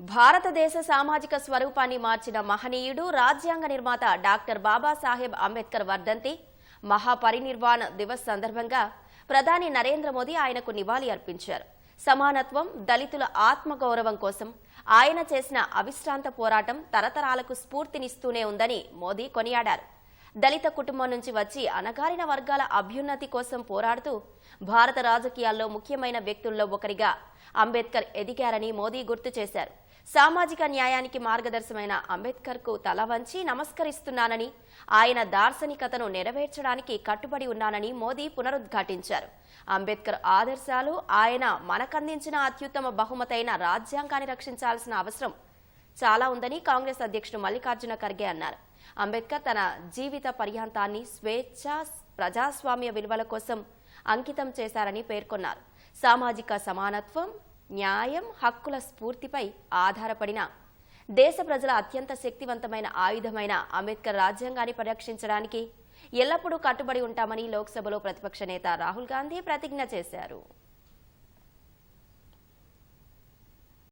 భారతదేశ సామాజిక స్వరూపాన్ని మార్చిన మహనీయుడు రాజ్యాంగ నిర్మాత డాక్టర్ బాబాసాహెబ్ అంబేద్కర్ వర్ధంతి మహాపరినిర్వాణ దివస్ సందర్భంగా ప్రధాని నరేంద్ర మోదీ ఆయనకు నివాళి అర్పించారు. సమానత్వం దళితుల ఆత్మగౌరవం కోసం ఆయన చేసిన అవిశ్రాంత పోరాటం తరతరాలకు స్ఫూర్తినిస్తూనే ఉందని మోదీ కొనియాడారు. దళిత కుటుంబం నుంచి వచ్చి అణగారిన వర్గాల అభ్యున్నతి కోసం పోరాడుతూ భారత రాజకీయాల్లో ముఖ్యమైన వ్యక్తుల్లో ఒకరిగా అంబేద్కర్ ఎదిగారని మోదీ గుర్తు చేశారు. సామాజిక న్యాయానికి మార్గదర్శమైన అంబేద్కర్కు తల వంచి నమస్కరిస్తున్నానని ఆయన దార్శనికతను నెరవేర్చడానికి కట్టుబడి ఉన్నానని మోదీ పునరుద్ఘాటించారు. అంబేద్కర్ ఆదర్శాలు ఆయన మనకందించిన అత్యుత్తమ బహుమతైన రాజ్యాంగాన్ని రక్షించాల్సిన అవసరం చాలా ఉందని కాంగ్రెస్ అధ్యక్షుడు మల్లికార్జున ఖర్గే అన్నారు. అంబేద్కర్ తన జీవిత పర్యాంతాన్ని స్వేచ్ఛ ప్రజాస్వామ్య విలువల కోసం అంకితం చేశారని పేర్కొన్నారు. సామాజిక సమానత్వం న్యాయం హక్కుల స్ఫూర్తిపై ఆధారపడిన దేశ ప్రజల అత్యంత శక్తివంతమైన ఆయుధమైన అంబేద్కర్ రాజ్యాంగాన్ని పరిరక్షించడానికి ఎల్లప్పుడూ కట్టుబడి ఉంటామని లోక్సభలో ప్రతిపక్ష నేత రాహుల్ గాంధీ ప్రతిజ్ఞ చేశారు.